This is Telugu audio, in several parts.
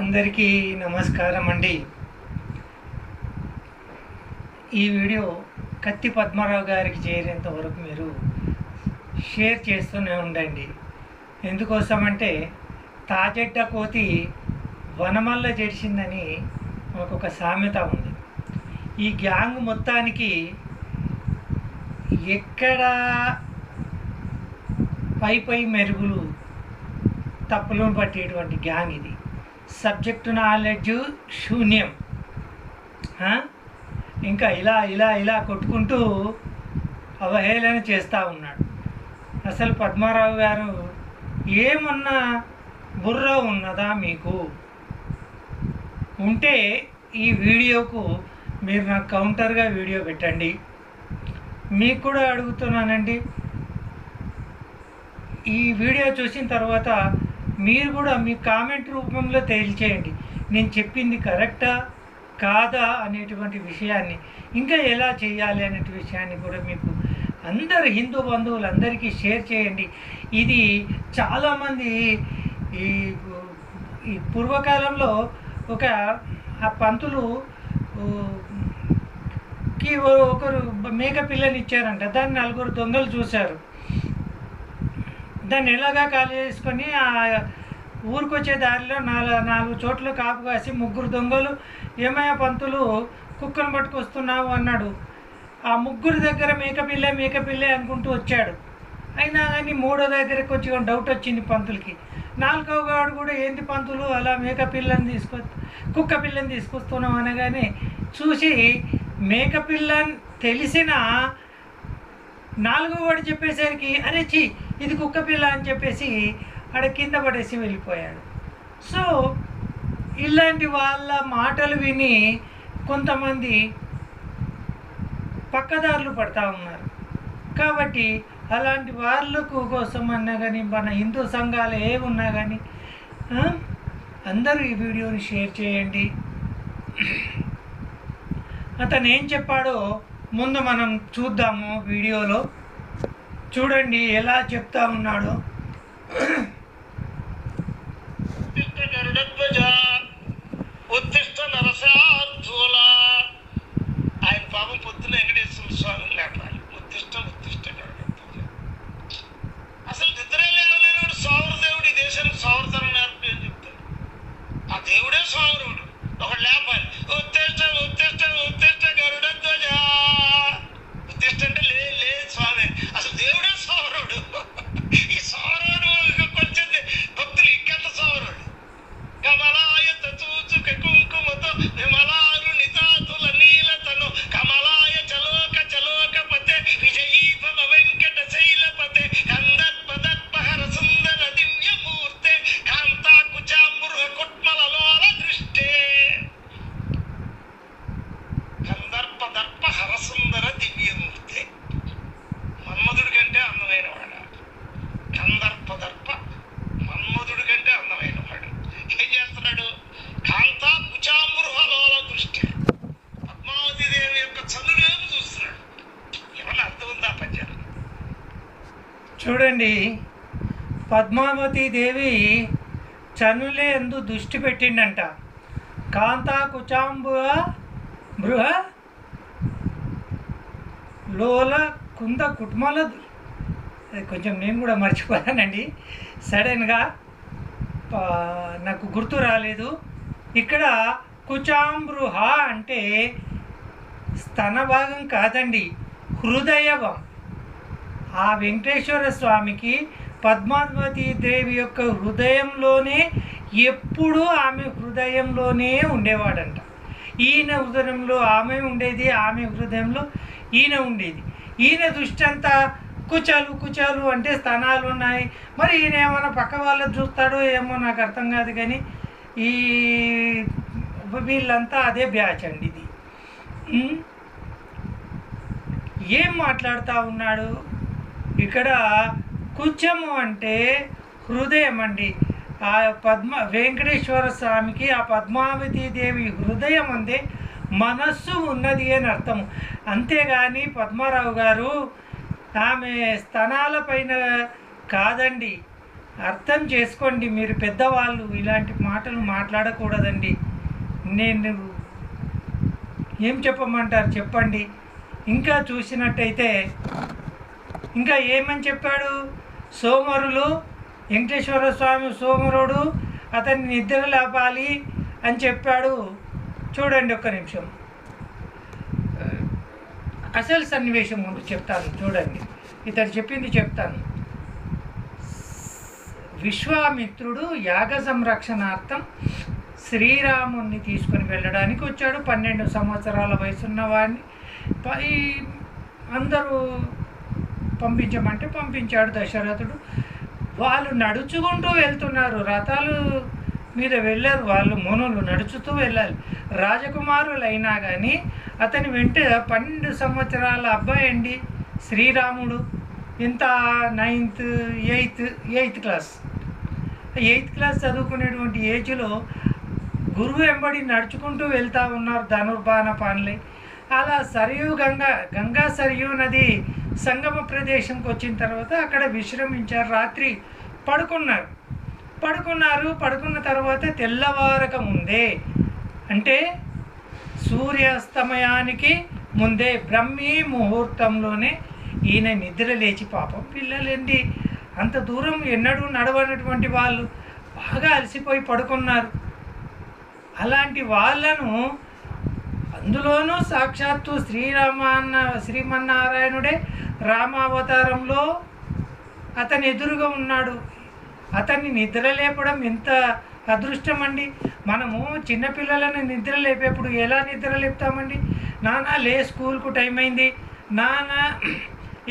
అందరికీ నమస్కారం అండి. ఈ వీడియో కత్తి పద్మారావు గారికి చేరేంత వరకు మీరు షేర్ చేస్తూనే ఉండండి. ఎందుకోసమంటే తాజెడ్డ కోతి వనమల్ల జడిచిందని మనకు ఒక సామెత ఉంది. ఈ గ్యాంగ్ మొత్తానికి ఎక్కడ పై పై మెరుగులు తప్పులను పట్టేటువంటి గ్యాంగ్ ఇది. సబ్జెక్టు నాలెడ్జ్ శూన్యం. ఇంకా ఇలా ఇలా ఇలా కొట్టుకుంటూ అవహేళన చేస్తూ ఉన్నాడు. అసలు పద్మారావు గారు ఏమన్నా బుర్ర ఉన్నదా మీకు? ఉంటే ఈ వీడియోకు మీరు నాకు కౌంటర్గా వీడియో పెట్టండి. మీకు కూడా అడుగుతున్నానండి. ఈ వీడియో చూసిన తర్వాత మీరు కూడా మీ కామెంట్ రూపంలో తేల్చేయండి. నేను చెప్పింది కరెక్టా? కాదా? అనేటువంటి విషయాన్ని ఇంకా ఎలా చేయాలి అనే విషయాన్ని కూడా మీకు అందరు హిందూ బంధువులందరికీ షేర్ చేయండి. ఇది చాలామంది ఈ ఈ పూర్వకాలంలో ఒక ఆ పంతులు కి ఒకరు మేక పిల్లని ఇచ్చారంట. దాన్ని నలుగురు దొంగలు చూశారు. దాన్ని ఎలాగా ఖాళీ చేసుకొని ఆ ఊరికొచ్చే దారిలో నాలుగు నాలుగు చోట్ల కాపు కాసి ముగ్గురు దొంగలు ఏమయ్య పంతులు కుక్కను పట్టుకొస్తున్నావు అన్నాడు. ఆ ముగ్గురు దగ్గర మేకపిల్ల మేకపిల్లే అనుకుంటూ వచ్చాడు. అయినా కానీ మూడో దగ్గర వచ్చి డౌట్ వచ్చింది పంతులకి. నాలుగవ వాడు కూడా ఏంది పంతులు అలా మేక పిల్లని తీసుకొ కుక్క పిల్లని తీసుకొస్తున్నావు అనగానే చూసి మేక పిల్లని తెలిసిన నాలుగో వాడు చెప్పేసరికి అరే చీ ఇది కుక్క పిల్ల అని చెప్పేసి ఆడ కింద పడేసి వెళ్ళిపోయాడు. సో ఇలాంటి వాళ్ళ మాటలు విని కొంతమంది పక్కదారులు పడతా ఉన్నారు. కాబట్టి అలాంటి వాళ్ళకు కోసం అన్నా కానీ మన హిందూ సంఘాలు ఏ ఉన్నా కానీ అందరూ ఈ వీడియోని షేర్ చేయండి. అతను ఏం చెప్పాడో ముందు మనం చూద్దాము వీడియోలో. చూడండి ఎలా చెప్తా ఉన్నాడో. ఉత్తిష్ట గరుడధ్వజ ఉత్తిష్ట చూడండి. పద్మావతి దేవి చనులే ఎందు దృష్టి పెట్టిండంట. కాంతా కుచాంబు బృహ లోల కుంద కుటుంబాల అది కొంచెం నేను కూడా మర్చిపోయానండి. సడన్గా నాకు గుర్తు రాలేదు. ఇక్కడ కుచాంబృహ అంటే స్తన భాగం కాదండి హృదయవం ఆ వెంకటేశ్వర స్వామికి పద్మావతి దేవి యొక్క హృదయంలోనే ఎప్పుడూ ఆమె హృదయంలోనే ఉండేవాడంట. ఈయన హృదయంలో ఆమె ఉండేది ఆమె హృదయంలో ఈయన ఉండేది. ఈయన దృష్టి అంతా కుచాలు కుచాలు అంటే స్థానాలు ఉన్నాయి. మరి ఈయన ఏమైనా పక్క వాళ్ళని చూస్తాడో ఏమో నాకు అర్థం కాదు కానీ ఈ వీళ్ళంతా అదే బ్యాచ్ అండి ఇది. ఏం మాట్లాడుతూ ఉన్నాడు? ఇక్కడ కుచము అంటే హృదయం అండి. ఆ పద్మ వెంకటేశ్వర స్వామికి ఆ పద్మావతి దేవి హృదయం అందే మనస్సు ఉన్నది అని అర్థం అంతేగాని పద్మారావు గారు ఆమె స్థనాల పైన కాదండి. అర్థం చేసుకోండి మీరు పెద్దవాళ్ళు ఇలాంటి మాటలు మాట్లాడకూడదండి. నేను ఏం చెప్పమంటారు చెప్పండి. ఇంకా చూసినట్టయితే ఇంకా ఏమని చెప్పాడు? సోమరులు వెంకటేశ్వర స్వామి సోమరుడు అతన్ని నిద్ర లేపాలి అని చెప్పాడు. చూడండి ఒక్క నిమిషం. అసలు సన్నివేశం ముందు చెప్తాను చూడండి. ఇతడు చెప్పింది చెప్తాను. విశ్వామిత్రుడు యాగ సంరక్షణార్థం శ్రీరాముణ్ణి తీసుకొని వెళ్ళడానికి వచ్చాడు. పన్నెండు సంవత్సరాల వయసున్న వాడిని పై అందరూ పంపించమంటే పంపించాడు దశరథుడు. వాళ్ళు నడుచుకుంటూ వెళ్తున్నారు. రథాలు మీద వెళ్ళారు. వాళ్ళు మునులు నడుచుతూ వెళ్ళాలి. రాజకుమారులైనా కానీ అతని వెంట పన్నెండు సంవత్సరాల అబ్బాయి అండి. శ్రీరాముడు. ఇంత ninth eighth eighth class. Eighth class చదువుకునేటువంటి ఏజ్లో గురువు వెంబడి నడుచుకుంటూ వెళ్తూ ఉన్నారు ధనుర్బాణ పాన్లే. అలా సరియు గంగా గంగా సరియు నది సంగమ ప్రదేశంకి వచ్చిన తర్వాత అక్కడ విశ్రమించారు. రాత్రి పడుకున్నారు. పడుకున్నారు. పడుకున్న తర్వాత తెల్లవారక ముందే అంటే సూర్యాస్తమయానికి ముందే బ్రహ్మీ ముహూర్తంలోనే ఈయన నిద్ర లేచి పాపం పిల్లలండి. అంత దూరం ఎన్నడూ నడవనటువంటి వాళ్ళు బాగా అలసిపోయి పడుకున్నారు. అలాంటి వాళ్ళను అందులోనూ సాక్షాత్తు శ్రీరామాన్న శ్రీమన్నారాయణుడే రామావతారంలో అతని ఎదురుగా ఉన్నాడు. అతన్ని నిద్ర లేపడం ఎంత అదృష్టం అండి మనము చిన్నపిల్లలను నిద్ర లేపేప్పుడు ఎలా నిద్ర లేపుతామండి? నాన్న లే స్కూల్కు టైం అయింది. నాన్న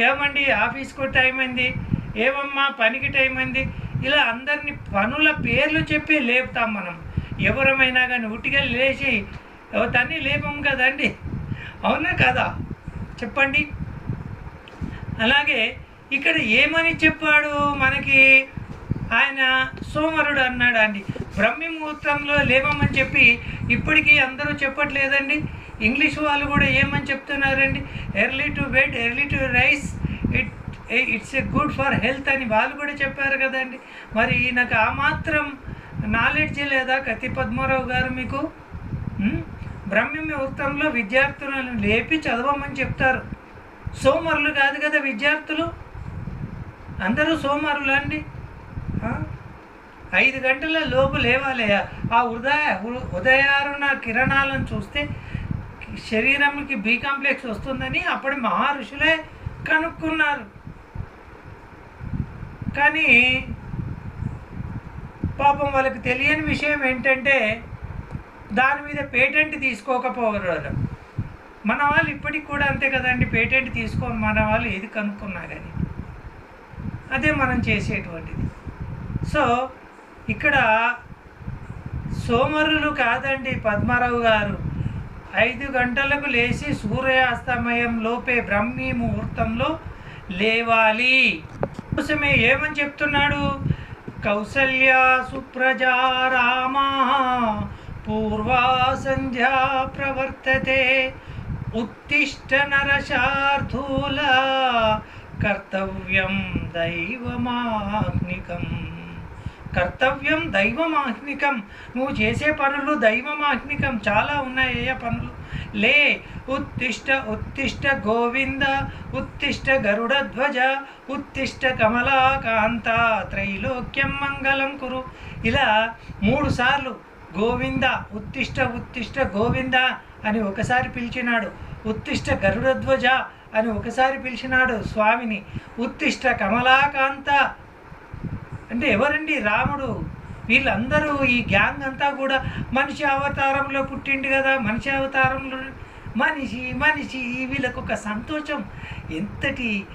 ఏమండి ఆఫీస్కు టైం అయింది. ఏమమ్మా పనికి టైం అయింది. ఇలా అందరిని పనుల పేర్లు చెప్పి లేపుతాం మనం. ఎవరమైనా కానీ ఉట్టిగా లేచి తన్ని లేపం కదండి. అవునా కదా? చెప్పండి. అలాగే ఇక్కడ ఏమని చెప్పాడు మనకి? ఆయన సోమరుడు అన్నాడు అండి. బ్రహ్మి ముహూర్తంలో లేవమని చెప్పి ఇప్పటికీ అందరూ చెప్పట్లేదండి. ఇంగ్లీష్ వాళ్ళు కూడా ఏమని చెప్తున్నారండి? Early to bed early to rise it it's a good for health అని వాళ్ళు కూడా చెప్పారు కదండి. మరి నాకు ఆ మాత్రం నాలెడ్జ్ లేదా కతి పద్మారావు గారు మీకు? బ్రహ్మ ముహూర్తంలో విద్యార్థులను లేపి చదవమని చెప్తారు. సోమరులు కాదు కదా విద్యార్థులు? అందరూ సోమరులు అండి. ఐదు గంటల లోపు లేవాలి ఆ ఉదయ ఉ- ఉదయారుణ కిరణాలను చూస్తే శరీరంకి బి కాంప్లెక్స్ వస్తుందని అప్పుడు మహర్షులే కనుక్కున్నారు. కానీ పాపం వాళ్ళకి తెలియని విషయం ఏంటంటే దాని మీద పేటెంట్ తీసుకోకపోవడం. మన వాళ్ళు ఇప్పటికి కూడా అంతే కదండి పేటెంట్ తీసుకో మన వాళ్ళు ఏది కనుక్కున్నా కానీ అదే మనం చేసేటువంటిది. సో ఇక్కడ సోమరులు కాదండి పద్మారావు గారు. ఐదు గంటలకు లేచి సూర్యాస్తమయం లోపే బ్రహ్మీ ముహూర్తంలో లేవాలి. కోసమే ఏమని చెప్తున్నాడు? కౌసల్య సుప్రజా రామా. పూర్వా సంధ్యా ప్రవర్తతే ఉత్తిష్ట నరశార్థూల కర్తవ్యం దైవమాహ్నికం కర్తవ్యం దైవమాహ్నికం నువ్వు చేసే పనులు దైవమాహ్నికం చాలా ఉన్నాయి పనులు। లే ఉత్తిష్ట ఉత్తిష్ట గోవింద ఉత్తిష్ట గరుడధ్వజ ఉత్తిష్ట కమలాకాంత త్రైలోక్యం మంగళం కురు. ఇలా మూడు సార్లు గోవింద ఉత్తిష్ట ఉత్తిష్ట గోవింద అని ఒకసారి పిలిచినాడు. ఉత్తిష్ట గరుడధ్వజ అని ఒకసారి పిలిచినాడు స్వామిని. ఉత్తిష్ట కమలాకాంత అంటే ఎవరండి రాముడు? వీళ్ళందరూ ఈ గ్యాంగ్ అంతా కూడా మనిషి అవతారంలో పుట్టిండు కదా మనిషి అవతారంలో మనిషి మనిషి వీళ్ళకు ఒక సంతోషం. ఎంతటి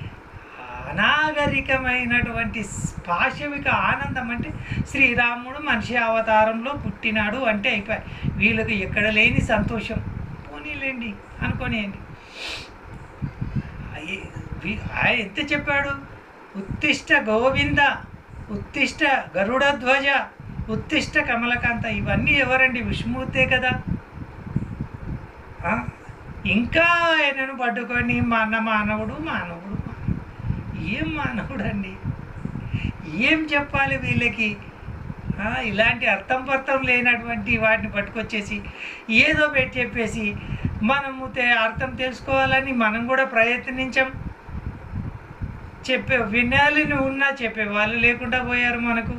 అనాగరికమైనటువంటి పాశవిక ఆనందం అంటే శ్రీరాముడు మనిషి అవతారంలో పుట్టినాడు అంటే అయిపోయి వీళ్ళకి ఎక్కడ లేని సంతోషం. పోనీలేండి అనుకోనియండి. ఆయన ఎంత చెప్పాడు? ఉత్తిష్ట గోవింద ఉత్తిష్ట గరుడధ్వజ ఉత్తిష్ట కమలకాంత ఇవన్నీ ఎవరండి? విష్ణుమూర్తే కదా. ఇంకా ఆయనను పట్టుకొని మన మానవుడు మానవుడు ఏం మానవుడండి? ఏం చెప్పాలి వీళ్ళకి? ఇలాంటి అర్థం పర్థం లేనటువంటి వాటిని పట్టుకొచ్చేసి ఏదో పెట్టి చెప్పేసి మనము అర్థం తెలుసుకోవాలని మనం కూడా ప్రయత్నించాం. చెప్పే వినాలని ఉన్నా చెప్పే వాళ్ళు లేకుండా పోయారు మనకు.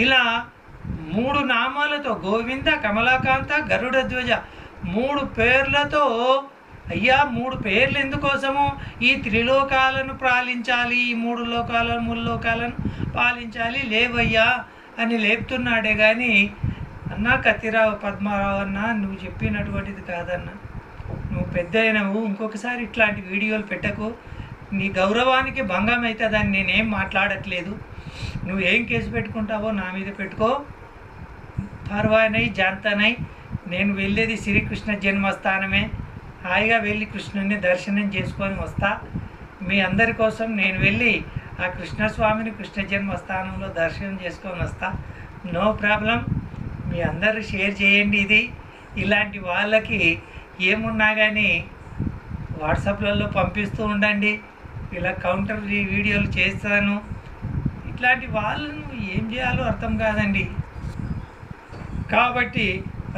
ఇలా మూడు నామాలతో గోవింద కమలాకాంత గరుడ ధ్వజ మూడు పేర్లతో అయ్యా మూడు పేర్లు ఎందుకోసము? ఈ త్రిలోకాలను పాలించాలి ఈ మూడు లోకాలను మూడు లోకాలను పాలించాలి. లేవయ్యా అని లేపుతున్నాడే కానీ అన్నా కత్తిరావు పద్మారావు అన్న నువ్వు చెప్పినటువంటిది కాదన్నా. నువ్వు పెద్ద అయినవు ఇంకొకసారి ఇట్లాంటి వీడియోలు పెట్టకు. నీ గౌరవానికి భంగం అవుతుందని నేనేం మాట్లాడట్లేదు. నువ్వు ఏం కేసు పెట్టుకుంటావో నా మీద పెట్టుకో. పర్వానై జాంతనై. నేను వెళ్ళేది శ్రీకృష్ణ జన్మస్థానమే. హాయిగా వెళ్ళి కృష్ణుని దర్శనం చేసుకొని వస్తా. మీ అందరి కోసం నేను వెళ్ళి ఆ కృష్ణస్వామిని కృష్ణ జన్మస్థానంలో దర్శనం చేసుకొని వస్తా. No problem. మీ అందరూ షేర్ చేయండి ఇది. ఇలాంటి వాళ్ళకి ఏమున్నా కానీ వాట్సాప్లలో పంపిస్తూ ఉండండి. ఇలా కౌంటర్ వీడియోలు చేస్తాను. ఇట్లాంటి వాళ్ళను ఏం చేయాలో అర్థం కాదండి. కాబట్టి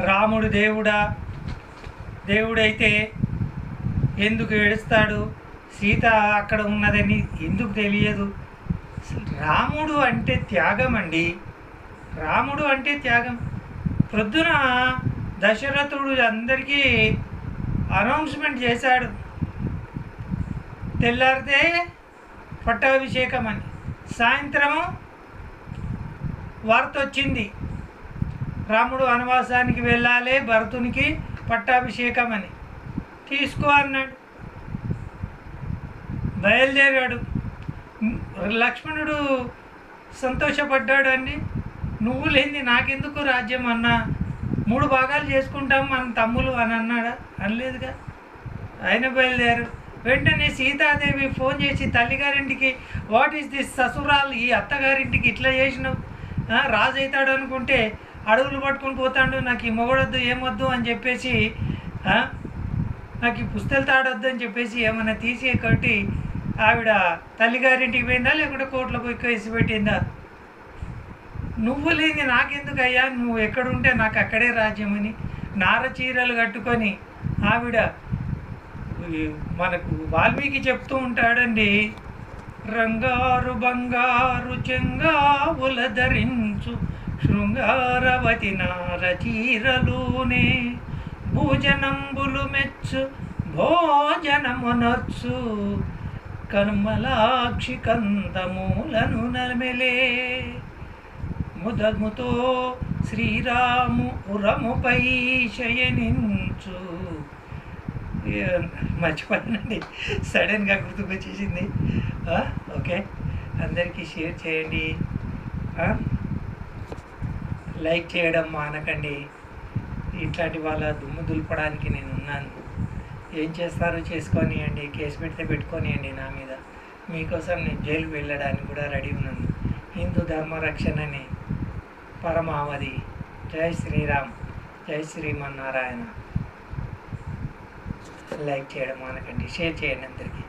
రాముడు దేవుడా దేవుడైతే ఎందుకు ఏడుస్తాడు? సీత అక్కడ ఉన్నదని ఎందుకు తెలియదు? రాముడు అంటే త్యాగం అండి. రాముడు అంటే త్యాగం. ప్రొద్దున దశరథుడు అందరికీ అనౌన్స్మెంట్ చేశాడు. తెల్లారితే పట్టాభిషేకం అని. సాయంత్రం వార్త వచ్చింది. రాముడు వనవాసానికి వెళ్ళాలి భరతునికి పట్టాభిషేకం అని తీసుకో అన్నాడు. బయలుదేరాడు. లక్ష్మణుడు సంతోషపడ్డాడు అండి. నువ్వు లేని నాకెందుకు రాజ్యం అన్నా? మూడు భాగాలు చేసుకుంటాం మన తమ్ములు అని అన్నాడా? అనలేదుగా. ఆయన బయలుదేరు వెంటనే సీతాదేవి ఫోన్ చేసి తల్లిగారింటికి వాట్ ఈస్ దిస్ ససురాల్? ఈ అత్తగారింటికి ఇట్లా చేసినావు? రాజు అవుతాడు అనుకుంటే అడవులు పట్టుకొని పోతాడు నాకు ఈ మొగడొద్దు ఏమొద్దు అని చెప్పేసి నాకు ఈ పుస్తలు తాడొద్దు అని చెప్పేసి ఏమన్నా తీసి కొట్టి ఆవిడ తల్లిగారింటికి పోయిందా లేకుంటే కోట్ల పోయి కేసి పెట్టిందా? నువ్వు లేని నాకెందుకు అయ్యా నువ్వు ఎక్కడుంటే నాకు అక్కడే రాజ్యమని నార చీరలు కట్టుకొని ఆవిడ మనకు వాల్మీకి చెప్తూ ఉంటాడండి రంగారు బంగారు చెంగావుల ధరించు శృంగారవతి నార చీరలోనే భోజనంబులు మెచ్చు భోజనమునొచ్చు. కర్మలాక్షి కందమూలను నమెలే ముదముతో శ్రీరాము ఉరముపై శయనించు. మర్చిపోయానండి. సడన్గా గుర్తుకొచ్చేసింది. ఓకే. అందరికీ షేర్ చేయండి. ఆ, లైక్ చేయడం మానకండి. ఇట్లాంటి వాళ్ళ దుమ్ము దులపడానికి నేను ఉన్నాను. ఏం చేస్తారో చేసుకోనియండి కేసు పెడితే పెట్టుకోనియండి నా మీద. మీకోసం నేను జైలు వెళ్ళడానికి కూడా రెడీ ఉన్నాను. హిందూ ధర్మ రక్షణని పరమావధి. జై శ్రీరామ్. జై శ్రీమన్నారాయణ. లైక్ చేయడం మానకండి. షేర్ చేయండి అందరికీ.